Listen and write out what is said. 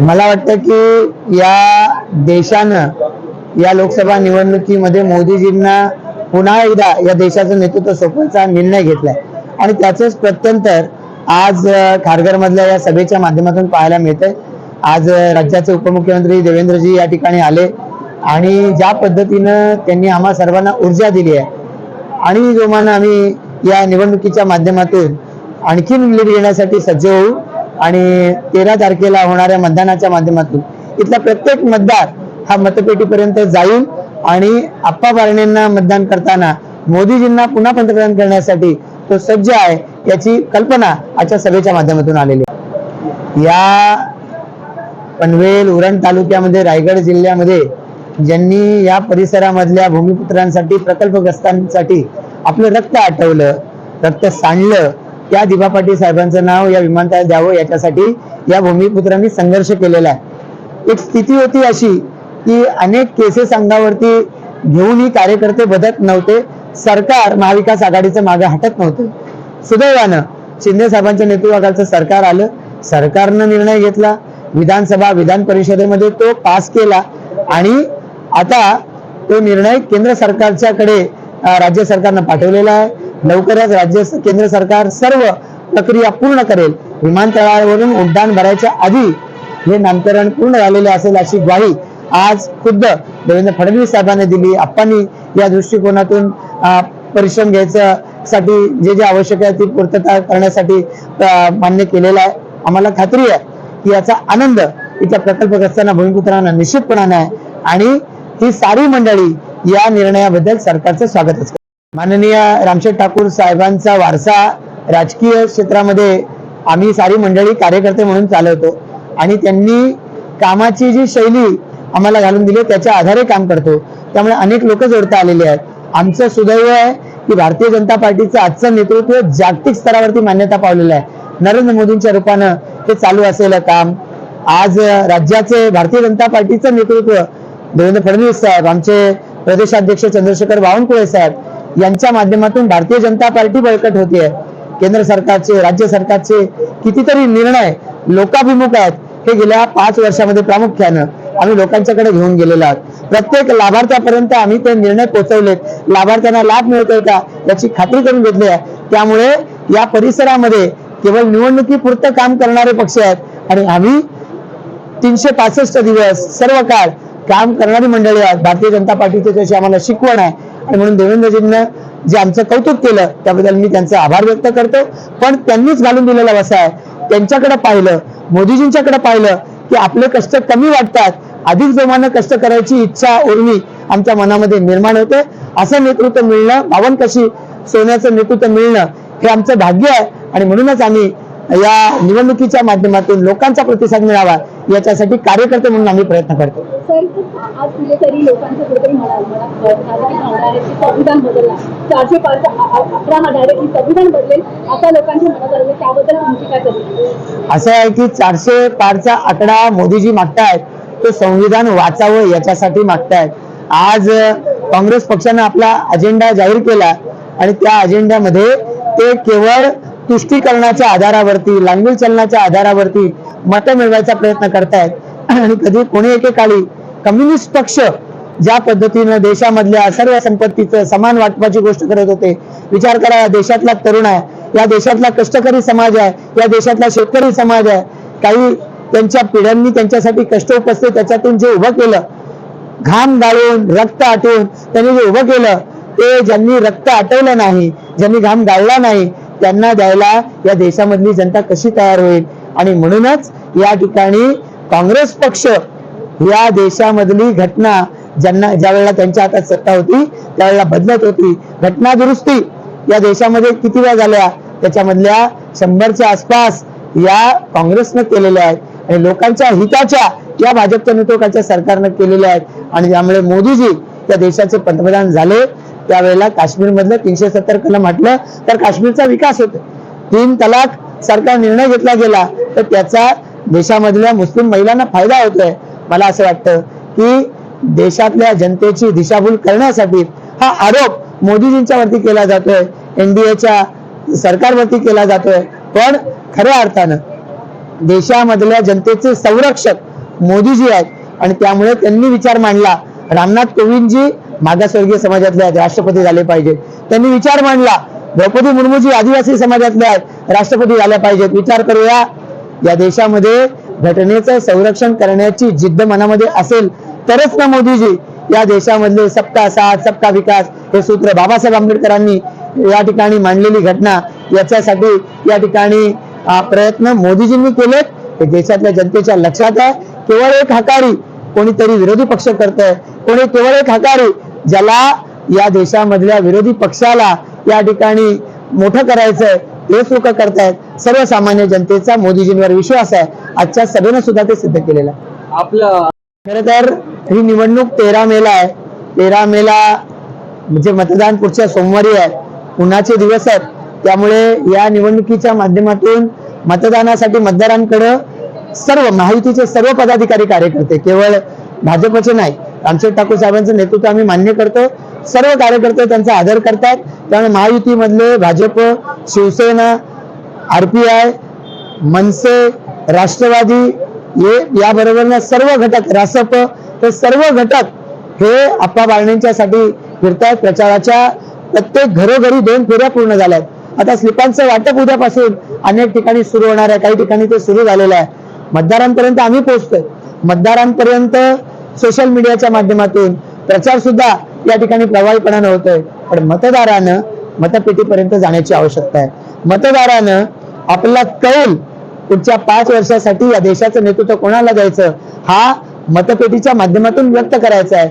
मला वाटतं की या देशानं या लोकसभा निवडणुकीमध्ये मोदीजींना पुन्हा एकदा या देशाचं नेतृत्व सोपवायचा निर्णय घेतलाय. आणि त्याचंच प्रत्यंतर आज खारघरमधल्या या सभेच्या माध्यमातून पाहायला मिळतंय. आज राज्याचे उपमुख्यमंत्री देवेंद्रजी या ठिकाणी आले आणि ज्या पद्धतीनं त्यांनी आम्हा सर्वांना ऊर्जा दिली आहे आणि जोमानं आम्ही या निवडणुकीच्या माध्यमातून आणखीन लीड घेण्यासाठी सज्ज होऊ आणि तेरा तारखेला होणाऱ्या मतदानाच्या माध्यमातून इथला प्रत्येक मतदार हा मतपेटीपर्यंत जाईल आणि आप्पा बारणेंना मतदान करताना मोदीजींना पुन्हा पंतप्रधान करण्यासाठी तो सज्ज आहे याची कल्पना आजच्या सभेच्या माध्यमातून आलेली आहे. या पनवेल उरण तालुक्यामध्ये रायगड जिल्ह्यामध्ये ज्यांनी या परिसरामधल्या भूमिपुत्रांसाठी प्रकल्पग्रस्तांसाठी आपलं रक्त आटवलं रक्त सांडलं त्या दिबा पाटील साहेबांचं नाव या विमानतळात द्यावं याच्यासाठी या भूमिपुत्रांनी संघर्ष केलेला आहे. एक स्थिती होती अशी की अनेक केसेस अंगावरती घेऊनही कार्यकर्ते बदत नव्हते. सरकार महाविकास आघाडीचं मागे हटत नव्हतं. सुदैवानं शिंदे साहेबांच्या नेतृत्वाखालचं सरकार आलं. सरकारनं निर्णय घेतला. विधानसभा विधान परिषदेमध्ये तो पास केला आणि आता तो निर्णय केंद्र सरकारच्याकडे राज्य सरकारनं पाठवलेला आहे. लवकरच राज्य केंद्र सरकार सर्व प्रक्रिया पूर्ण करेल. विमानतळावरून उड्डाण भरायच्या आधी हे नामकरण पूर्ण झालेले असेल अशी ग्वाही आज खुद्द देवेंद्र फडणवीस साहेबांनी दिली. आप्पांनी या दृष्टिकोनातून परिश्रम घ्यायचं साठी जे जे आवश्यक आहे ती पूर्तता करण्यासाठी मान्य केलेलं आहे. आम्हाला खात्री आहे की याचा आनंद इथल्या प्रकल्पग्रस्तांना भूमिपुत्रांना निश्चितपणाने आहे. आणि ही सारी मंडळी या निर्णयाबद्दल सरकारचं स्वागतच माननीय रामशेठ ठाकूर साहेबांचा वारसा राजकीय क्षेत्रामध्ये आम्ही सारी मंडळी कार्यकर्ते म्हणून चालवतो. आणि त्यांनी कामाची जी शैली आम्हाला घालून दिली त्याच्या आधारे काम करतो. त्यामुळे अनेक लोक जोडता आलेले आहेत. आमचं सुदैव आहे की भारतीय जनता पार्टीचं आजचं नेतृत्व जागतिक स्तरावरती मान्यता पावलेलं आहे. नरेंद्र मोदींच्या रूपानं हे चालू असलेलं काम आज राज्याचे भारतीय जनता पार्टीचं नेतृत्व देवेंद्र फडणवीस साहेब आमचे प्रदेशाध्यक्ष चंद्रशेखर बावनकुळे साहेब यांच्या माध्यमातून भारतीय जनता पार्टी बळकट होतीये. केंद्र सरकारचे राज्य सरकारचे कितीतरी निर्णय लोकाभिमुख आहेत. हे गेल्या पाच वर्षामध्ये प्रामुख्यानं आम्ही लोकांच्याकडे घेऊन गेलेलो आहोत. प्रत्येक लाभार्थ्यापर्यंत आम्ही ते निर्णय पोहोचवलेत. लाभार्थ्यांना लाभ मिळतोय का याची खात्री करून घेतली आहे. त्यामुळे या परिसरामध्ये केवळ निवडणुकीपुरतं काम करणारे पक्ष आहेत. आणि आम्ही तीनशे पासष्ट दिवस सर्व काळ काम करणारी मंडळी आहेत. भारतीय जनता पार्टीची जशी आम्हाला शिकवण आहे आणि म्हणून देवेंद्रजींना जे आमचं कौतुक केलं त्याबद्दल मी त्यांचे आभार व्यक्त करतो. पण त्यांनीच घालून दिलेला वसा आहे. त्यांच्याकडे पाहिलं मोदीजींच्याकडे पाहिलं की आपले कष्ट कमी वाटतात. अधिक जोमानं कष्ट करायची इच्छा उर्मी आमच्या मनामध्ये निर्माण होते. असं नेतृत्व मिळणं भावन कशी सोन्याचं नेतृत्व मिळणं हे आमचं भाग्य आहे. आणि म्हणूनच आम्ही या निवडणुकीच्या माध्यमातून लोकांचा प्रतिसाद मिळावा याच्यासाठी कार्यकर्ते म्हणून आम्ही प्रयत्न करतो. असं आहे की चारशे पारचा आकडा मोदीजी मागतायत तो संविधान वाचावं याच्यासाठी मागतायत. आज काँग्रेस पक्षानं आपला अजेंडा जाहीर केला आणि त्या अजेंड्यामध्ये ते केवळ तुष्टीकरणाच्या आधारावरती लांगील चलनाच्या आधारावरती मतं मिळवायचा प्रयत्न करतायत. आणि कधी कोणी एकेकाळी कम्युनिस्ट पक्ष ज्या पद्धतीनं देशामधल्या सर्व संपत्तीचं समान वाटपाची गोष्ट करत होते विचार करा या देशातला तरुण आहे या देशातला कष्टकरी समाज आहे या देशातला शेतकरी समाज आहे. काही त्यांच्या पिढ्यांनी त्यांच्यासाठी कष्ट उपसते त्याच्यातून जे उभं केलं घाम गाळून रक्त आटवून त्यांनी जे उभं केलं ते ज्यांनी रक्त आटवलं नाही ज्यांनी घाम गाळला नाही त्यांना द्यायला या देशामधली जनता कशी तयार होईल? आणि म्हणूनच या ठिकाणी काँग्रेस पक्ष या देशामधली घटना ज्यांना ज्या वेळेला त्यांच्या हातात सत्ता होती त्यावेळेला बदलत होती. घटना दुरुस्ती या देशामध्ये किती वेळा झाल्या? त्याच्यामधल्या शंभरच्या आसपास या काँग्रेसनं केलेल्या आहेत. आणि लोकांच्या हिताच्या या भाजपच्या नेतृत्वाच्या सरकारनं केलेल्या आहेत. आणि त्यामुळे मोदीजी या देशाचे पंतप्रधान झाले. त्यावेळेला काश्मीरमधलं तीनशे सत्तर कलम म्हटलं तर काश्मीरचा विकास होतो. तीन तलाक सारखा निर्णय घेतला गेला तर त्याचा देशामधल्या मुस्लिम महिलांना फायदा होतोय. मला असं वाटतं की देशातल्या जनतेची दिशाभूल करण्यासाठी हा आरोप मोदीजींच्या वरती केला जातोय एनडीएच्या सरकारवरती केला जातोय. पण खऱ्या अर्थानं देशामधल्या जनतेचे संरक्षक मोदीजी आहेत आणि त्यामुळे त्यांनी विचार मांडला. रामनाथ कोविंदजी मागासवर्गीय समाजातले आहेत राष्ट्रपती झाले पाहिजेत. त्यांनी विचार मांडला द्रौपदी मुर्मूजी आदिवासी समाजातले आहेत राष्ट्रपती झाल्या पाहिजेत. विचार करूया या देशामध्ये घटनेचं संरक्षण करण्याची जिद्द मनामध्ये असेल तरच ना मोदीजी या देशामधले सबका साथ सबका विकास हे सूत्र बाबासाहेब आंबेडकरांनी या ठिकाणी मांडलेली घटना याच्यासाठी या ठिकाणी प्रयत्न मोदीजींनी केलेत. हे देशातल्या जनतेच्या लक्षात आहे. केवळ एक हकारी कोणीतरी विरोधी पक्ष करत आहे कोणी केवळ एक हकारी ज्याला या देशामधल्या विरोधी पक्षाला या ठिकाणी मोठं करायचंय हे सुख करतायत. सर्वसामान्य जनतेचा मोदीजींवर विश्वास आहे. आजच्या सभेनं सुद्धा ते सिद्ध केलेलं आहे. आपलं खर तर ही निवडणूक तेरा मेला आहे. तेरा मेला म्हणजे मतदान पुढच्या सोमवारी आहे. उन्हाचे दिवस आहेत. त्यामुळे या निवडणुकीच्या माध्यमातून मतदानासाठी मतदारांकडे सर्व महायुतीचे सर्व पदाधिकारी कार्यकर्ते केवळ भाजपचे नाही रामशेठ ठाकूर साहेबांचं नेतृत्व आम्ही मान्य करतो. सर्व कार्यकर्ते त्यांचा आदर करतात. त्यामुळे महायुतीमधले Bhajap Shiv Sena R P I Manase Rashtrawadi हे याबरोबर सर्व घटक रासप हे सर्व घटक हे आप्पा बाळणेंच्यासाठी फिरतायत. प्रचाराच्या प्रत्येक घरोघरी दोन फेऱ्या पूर्ण झाल्या आहेत आता स्लिपांचं वाटप उद्यापासून अनेक ठिकाणी सुरू होणार आहे. काही ठिकाणी ते सुरू झालेलं आहे. मतदारांपर्यंत आम्ही पोहोचतोय. मतदारांपर्यंत सोशल मीडियाच्या माध्यमातून प्रचार सुद्धा या ठिकाणी प्रभावीपणानं होतोय. पण मतदारानं मतपेटीपर्यंत जाण्याची आवश्यकता आहे. मतदारानं आपला कौल पुढच्या पाच वर्षासाठी या देशाचं नेतृत्व कोणाला द्यायचं? हा मतपेटीच्या माध्यमातून व्यक्त करायचा आहे.